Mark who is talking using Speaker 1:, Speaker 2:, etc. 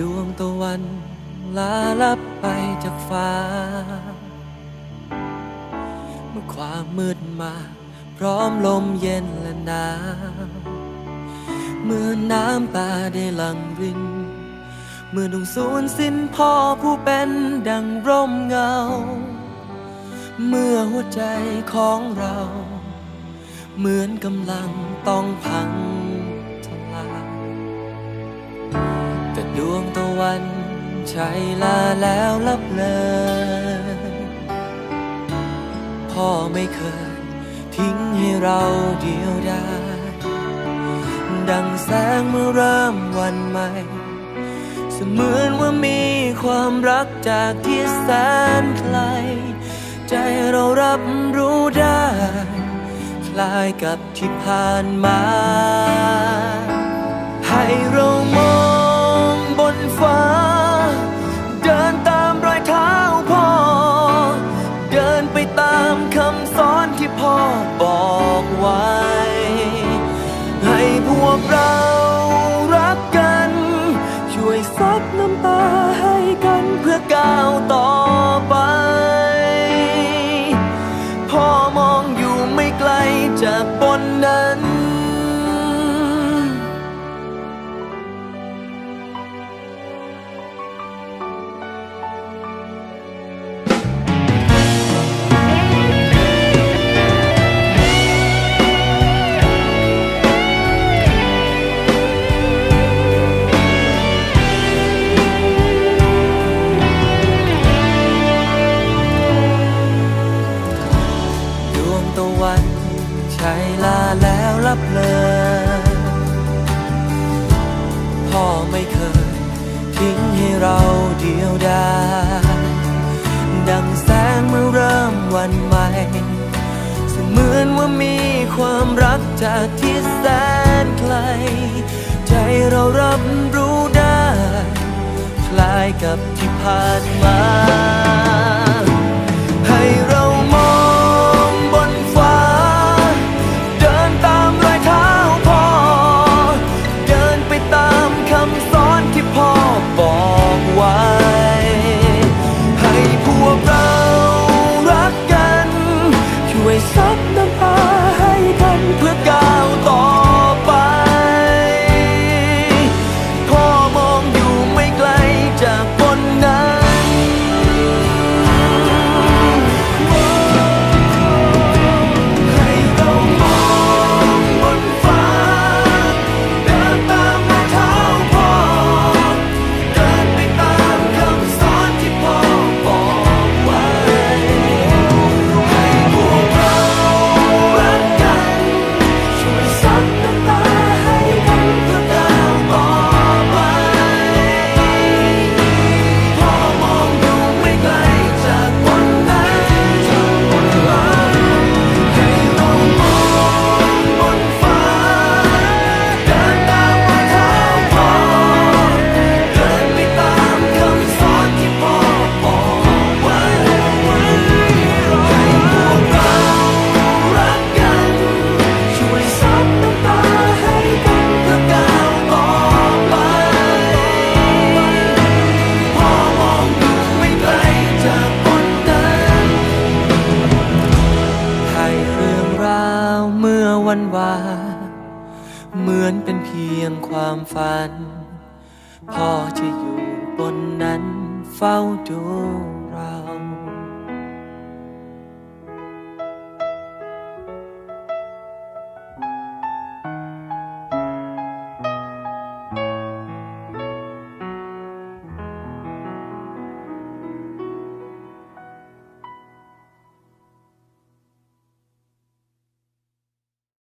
Speaker 1: ดวงตะวันลาลับไปจากฟ้า เมื่อความมืดมา พร้อมลมเย็นและหนาวเมื่อน้ำตาได้หลั่งริน เมื่อดวงสูญสิ้นพ่อผู้เป็นดังร่มเงา เมื่อหัวใจของเรา เหมือนกำลังต้องพัง ใช้ลาแล้วลับเลยพ่อไม่เคยทิ้งให้เราเดียวดายดังแสงเมื่อเริ่มวันใหม่เสมือนว่ามีความรักจากที่แสนไกล ใจเรารับรู้ได้ คล้ายกับที่ผ่านมา ให้เราาแล้วลับเลยพ่อไม่เคย ทิ้งให้เราเดียวดายดังแสงเมื่อเริ่มวันใหม่เสมือนว่ามีความรักจากที่แสนไกล ใจเรารับรู้ได้ คล้ายกับที่ผ่านมา อนเป็นเพียงความฝัน พ่อจะอยู่บนนั้นเฝ้าดู